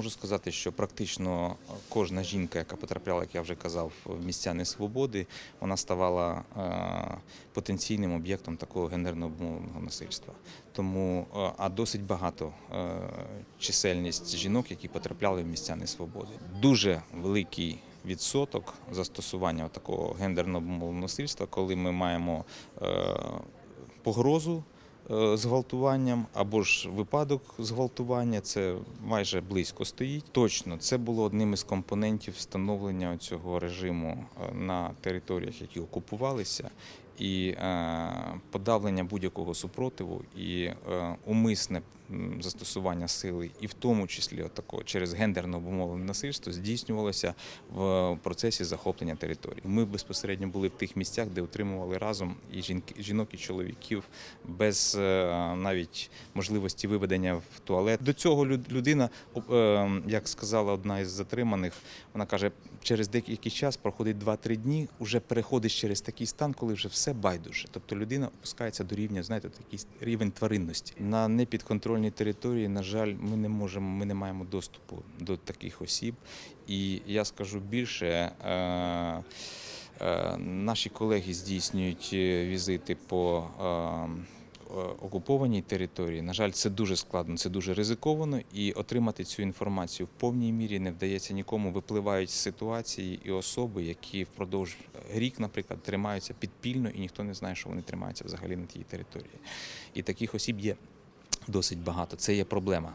Можу сказати, що практично кожна жінка, яка потрапляла, як я вже казав, в місця несвободи, вона ставала е, потенційним об'єктом такого гендерно обумовленого насильства. Тому е, а досить багато е, чисельність жінок, які потрапляли в місця несвободи. Дуже великий відсоток застосування такого гендерно обумовленого насильства, коли ми маємо погрозу зґвалтуванням або ж випадок зґвалтування, це майже близько стоїть. Точно, це було одним із компонентів встановлення цього режиму е, на територіях, які окупувалися. І е, подавлення будь-якого супротиву і е, умисне застосування сили, і в тому числі отако, через гендерно обумовлене насильство здійснювалося в процесі захоплення території. Ми безпосередньо були в тих місцях, де утримували разом і жінки, жінок, і чоловіків без е, навіть можливості виведення в туалет. До цього людина, як сказала одна із затриманих, вона каже, через деякий час проходить 2-3 дні, вже переходиш через такий стан, коли вже все байдуже. Тобто людина опускається до рівня, знаєте, такий рівень тваринності. На непідконтрольній території, на жаль, ми не можемо, ми не маємо доступу до таких осіб. І я скажу більше. Е- Е, Наші колеги здійснюють е, візити по окупованій території. На жаль, це дуже складно, це дуже ризиковано, і отримати цю інформацію в повній мірі не вдається нікому. Випливають ситуації і особи, які впродовж рік, наприклад, тримаються підпільно, і ніхто не знає, що вони тримаються взагалі на тій території. І таких осіб є досить багато. Це є проблема.